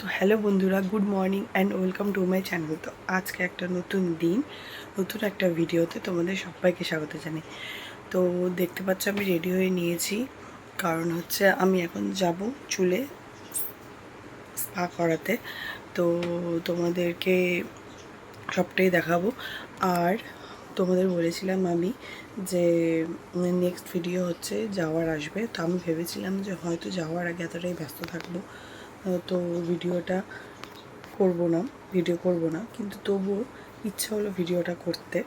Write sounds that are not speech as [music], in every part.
তো হ্যালো বন্ধুরা, good morning and welcome to my channel. তো আজকে একটা নতুন দিন, নতুন একটা ভিডিওতে তোমাদের সবাইকে স্বাগত জানাই। তো দেখতে পাচ্ছ আমি রেডি হয়ে নিয়েছি, কারণ হচ্ছে আমি এখন যাব চুলে স্পা করাতে। তো তোমাদেরকে সবটাই দেখাবো। আর তোমাদের বলেছিলাম আমি যে নেক্সট ভিডিও হচ্ছে যাওয়ার আসবে। তো আমি ভেবেছিলাম যে হয়তো যাওয়ার আগে এতটাই ব্যস্ত থাকব। তো ভিডিওটা করব না ভিডিও করব না, কিন্তু তবুও ইচ্ছা হলো ভিডিওটা করতে,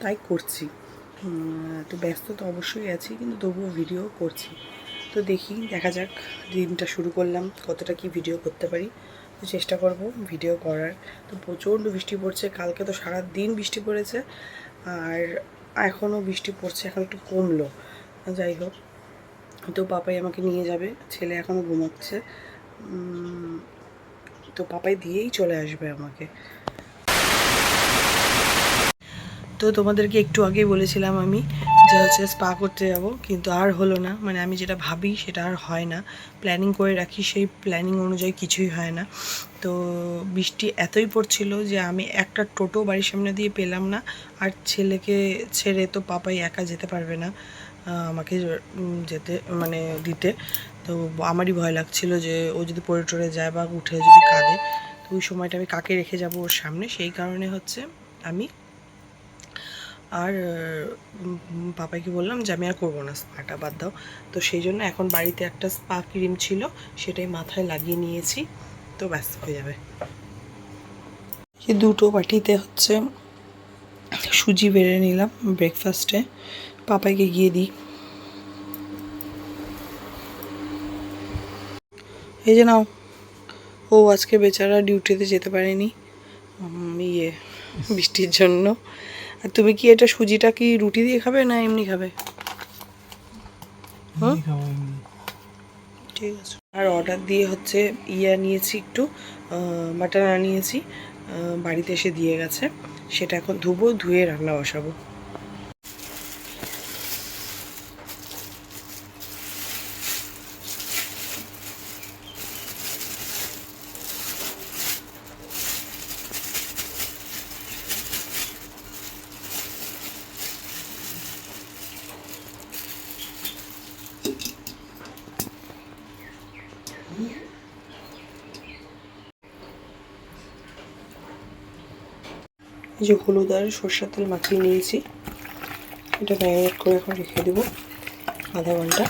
তাই করছি। তো ব্যস্ত তো অবশ্যই আছি, কিন্তু তবুও ভিডিও করছি। তো দেখি, দেখা যাক, দিনটা শুরু করলাম, কতটা কি ভিডিও করতে পারি। তো চেষ্টা করব ভিডিও করার। তো প্রচণ্ড বৃষ্টি পড়ছে, কালকে তো সারা দিন বৃষ্টি পড়েছে, আর এখনও বৃষ্টি পড়ছে, এখন একটু কমলো। যাই হোক, তো পাপাই আমাকে নিয়ে যাবে, ছেলে এখনও ঘুমাচ্ছে। তো পাপাই দিয়েই চলে আসবে আমাকে। তো তোমাদেরকে একটু আগেই বলেছিলাম আমি যে হচ্ছে স্পা করতে যাব, কিন্তু আর হলো না। মানে আমি যেটা ভাবি সেটা আর হয় না। প্ল্যানিং করে রাখি সেই প্ল্যানিং অনুযায়ী কিছুই হয় না। তো বৃষ্টি এতই পড়ছিল যে আমি একটা টোটো বাড়ির সামনে দিয়ে পেলাম না। আর ছেলেকে ছেড়ে তো পাপাই একা যেতে পারবে না আমাকে যেতে মানে দিতে। তো আমারই ভয় লাগছিল যে ও যদি পড়ে টরে যায় বা উঠে যদি কাঁদে, তো ওই সময়টা আমি কাকে রেখে যাব ওর সামনে? সেই কারণে হচ্ছে আমি আর উম, পাপাইকে বললাম যে আমি আর করব না স্পাটা বাদ দাও। তো সেই জন্য এখন বাড়িতে একটা স্পা ক্রিম ছিল সেটাই মাথায় লাগিয়ে নিয়েছি তো ব্যস্ত হয়ে যাবে। দুটো বাটিতে হচ্ছে সুজি বেড়ে নিলাম ব্রেকফাস্টে পাপাইকে গিয়ে দিই। এই যে নাও ও আজকে বেচারা ডিউটিতে যেতে পারেনি ইয়ে বৃষ্টির জন্য। আর তুমি কি এটা সুজিটা কি রুটি দিয়ে খাবে না এমনি খাবে? ঠিক আছে। আর অর্ডার দিয়ে হচ্ছে ইয়া নিয়েছি একটু মাটন আনিয়েছি বাড়িতে এসে দিয়ে গেছে। সেটা এখন ধুবো ধুয়ে রান্না বসাবো। যে হলুদ আর সর্ষের তেল মাখিয়ে নিয়েছি। এটা ম্যারিনেট করে এখন রেখে দেবো আধা ঘণ্টা।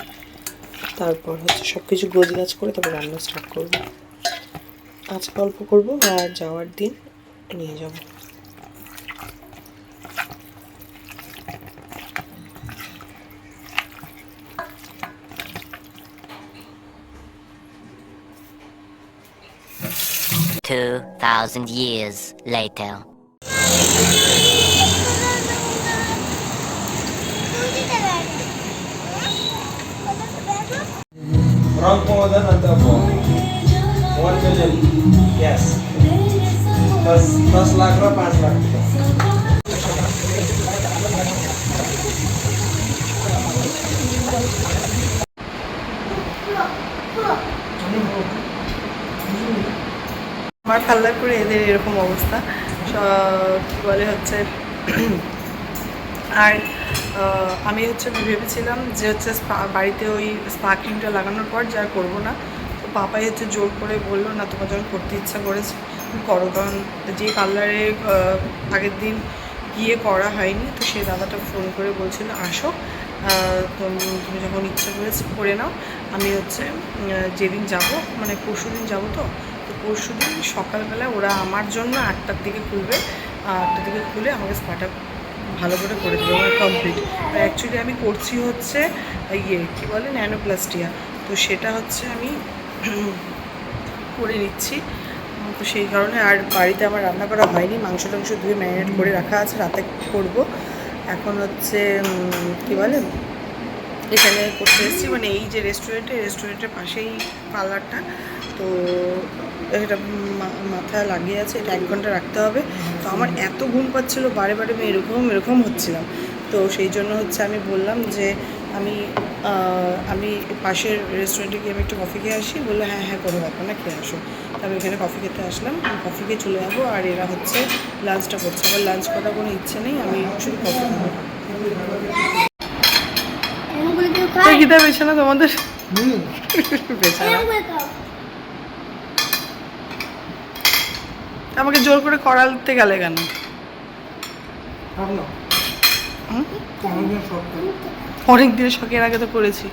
তারপর হচ্ছে সব কিছু গোছ গাছ করে তারপর রান্না স্টার্ট করব। আজকে অল্প করব আর যাওয়ার দিন নিয়ে যাব। Two thousand years later. Wrong po than ito po. One million. Yes. दस दस लाख र पाँच लाख আমার খাল্লাপুরে এদের এরকম অবস্থা স- কি বলে হচ্ছে, আর আমি হচ্ছে ভেবেছিলাম যে হচ্ছে বাড়িতে ওই স্পা ক্রিমটা লাগানোর পর যা করব না। তো পাপাই হচ্ছে জোর করে বলল, না, তোমার যখন করতে ইচ্ছা করেছে করো। কারণ যে পার্লারে আগের দিন গিয়ে করা হয়নি, তো সেই দাদাটা ফোন করে বলছিল, আসো তুমি যখন ইচ্ছা করেছে, করে নাও। আমি হচ্ছে যেদিন যাব মানে পরশু দিন যাব তো পরশু দিন সকালবেলা ওরা আমার জন্য আটটার দিকে খুলবে। আটটার দিকে খুলে আমাকে স্পাটা ভালো করে করে দেবে, আমার কমপ্লিট আর অ্যাকচুয়ালি আমি করছি হচ্ছে ইয়ে কী বলে, ন্যানোপ্লাস্টিয়া। তো সেটা হচ্ছে আমি [clears throat] করে নিচ্ছি। তো সেই কারণে আর বাড়িতে আমার রান্না করা হয়নি। মাংস টাংস ধুয়ে ম্যারিনেট করে রাখা আছে, রাতে করব। এখন হচ্ছে কী বলে এখানে করতে এসেছি। মানে এই যে রেস্টুরেন্টে রেস্টুরেন্টের পাশেই পার্লারটা তো এটা মাথায় লাগিয়ে আছে, এটা এক ঘণ্টা রাখতে হবে। তো আমার এত ঘুম পাচ্ছিল, বারে বারে আমি এরকম এরকম হচ্ছিলাম। তো সেই জন্য হচ্ছে আমি বললাম যে, আমি আমি পাশের রেস্টুরেন্টে গিয়ে আমি একটু কফি খেয়ে আসি। বলল হ্যাঁ হ্যাঁ কোনো ব্যাপার না, খেয়ে আসো। আমি এখানে কফি খেতে আসলাম। কফি খেয়ে চলে যাব, আর এরা হচ্ছে লাঞ্চটা করছে। আবার লাঞ্চ করার কোনো ইচ্ছে নেই, আমি শুধু কফি খাব। গীতা বেছে না তোমাদের? আমাকে জোর করে করালতে গেলে কেন। অনেক দিনের শখের আগে তো করেছি।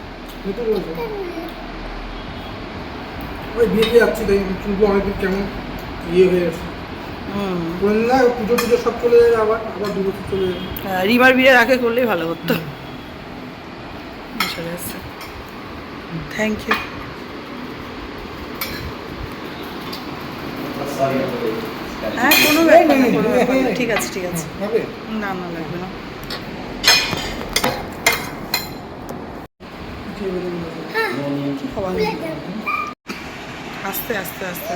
ওই বিয়েতে যাচ্ছি তাই চুলগুলো অনেকদিন কেমন ইয়ে হয়ে গেছে। পুজো টুজো সব চলে যাবে আবার আবার দু বছর চলে যাবে। আহ, রিমার বিয়ের আগে করলেই ভালো হতো। চলে আসছে থ্যাংক ইউ হ্যাঁ কোনো ব্যাপার না কোনো ব্যাপার না। ঠিক আছে ঠিক আছে। না না লাগবে না। আস্তে আস্তে আস্তে।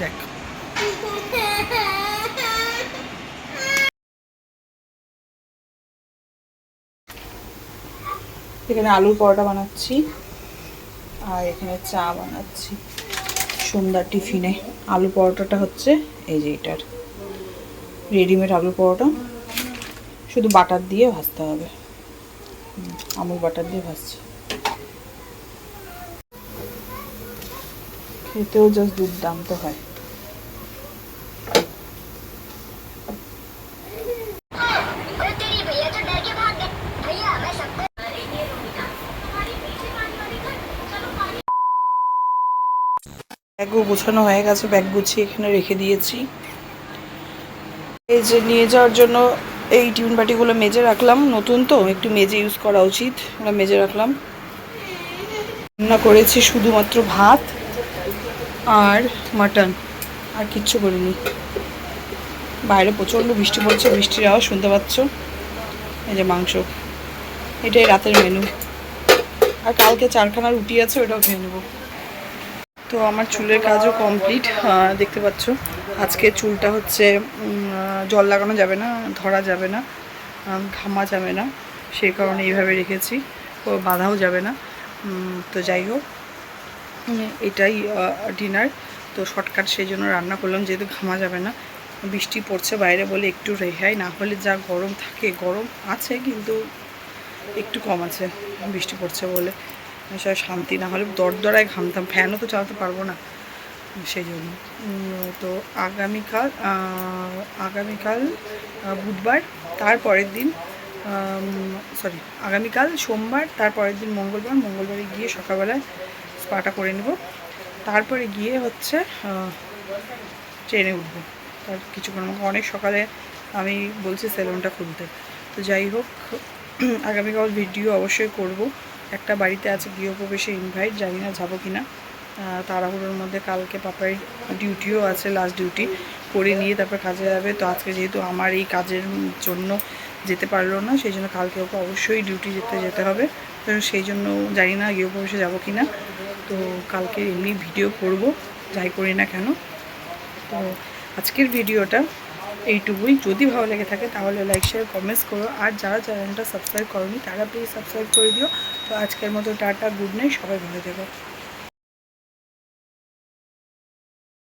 দেখ। এখানে আলুর পরোটা বানাচ্ছি। আর এখানে চা বানাচ্ছি সন্ধ্যার টিফিনে। আলু পরোটাটা হচ্ছে এই যে এটার। রেডিমেড আলু পরোটা। শুধু বাটার দিয়ে ভাজতে হবে। আমুল বাটার দিয়ে ভাজছি। খেতেও জাস্ট দুর্দান্ত হয়। ব্যাগও গোছানো হয়ে গেছে, ব্যাগ গুছিয়ে এখানে রেখে দিয়েছি। এই যে নিয়ে যাওয়ার জন্য এই টিউন বাটিগুলো মেজে রাখলাম, নতুন তো, একটু মেজে ইউজ করা উচিত, ওরা মেজে রাখলাম। রান্না করেছি শুধুমাত্র ভাত আর মাটন, আর কিচ্ছু করিনি। বাইরে প্রচণ্ড বৃষ্টি পড়ছে, বৃষ্টির আওয়াজ শুনতে পাচ্ছ? এই যে মাংস, এটাই রাতের মেনু আর কালকে চারখানা রুটি আছে, ওটাও খেয়ে নেব। তো আমার চুলের কাজও কমপ্লিট দেখতে পাচ্ছ। আজকে চুলটা হচ্ছে জল লাগানো যাবে না, ধরা যাবে না ঘামা যাবে না সেই কারণে এইভাবে রেখেছি, ও বাঁধাও যাবে না। তো যাই হোক এটাই ডিনার তো শর্টকাট সেই জন্য রান্না করলাম, যেহেতু ঘামা যাবে না। বৃষ্টি পড়ছে বাইরে বলে একটু রেহাই, না হলে যা গরম থাকে, গরম আছে কিন্তু একটু কম আছে, বৃষ্টি পড়ছে বলে। সব শান্তি না হলে দরদরায় ঘামতাম। ফ্যানও তো চালাতে পারব না। সেই জন্য। তো আগামীকাল আগামীকাল বুধবার, তারপরের দিন সরি আগামীকাল সোমবার, তারপরের দিন মঙ্গলবার, মঙ্গলবারে গিয়ে সকালবেলায় স্পাটা করে নেব। তারপরে গিয়ে হচ্ছে ট্রেনে উঠবো। তার কিছুক্ষণ আমাকে অনেক সকালে আমি বলছি সেলুনটা খুলতে। তো যাই হোক, আগামীকাল ভিডিও অবশ্যই করব। একটা বাড়িতে আছে গৃহপ্রবেশে ইনভাইট জানি না যাব কি না তাড়াহুড়োর মধ্যে কালকে পাপার ডিউটিও আছে লাস্ট ডিউটি করে নিয়ে তারপর কাজে যাবে। তো আজকে যেহেতু আমার এই কাজের জন্য যেতে পারল না, সেই জন্য কালকে ওকে অবশ্যই ডিউটি যেতে যেতে হবে। তো সেই জন্য জানি না গৃহপ্রবেশে যাব কি না তো কালকে এমনি ভিডিও করব, যাই করি না কেন। তো আজকের ভিডিওটা এইটুকুই। যদি ভালো লেগে থাকে তাহলে লাইক শেয়ার কমেন্টস করো। আর যারা চ্যানেলটা সাবস্ক্রাইব করনি তারা প্লিজ সাবস্ক্রাইব করে দিও। তো আজকের মতো টাটা গুড নাইট সবাই ভালো থেকো।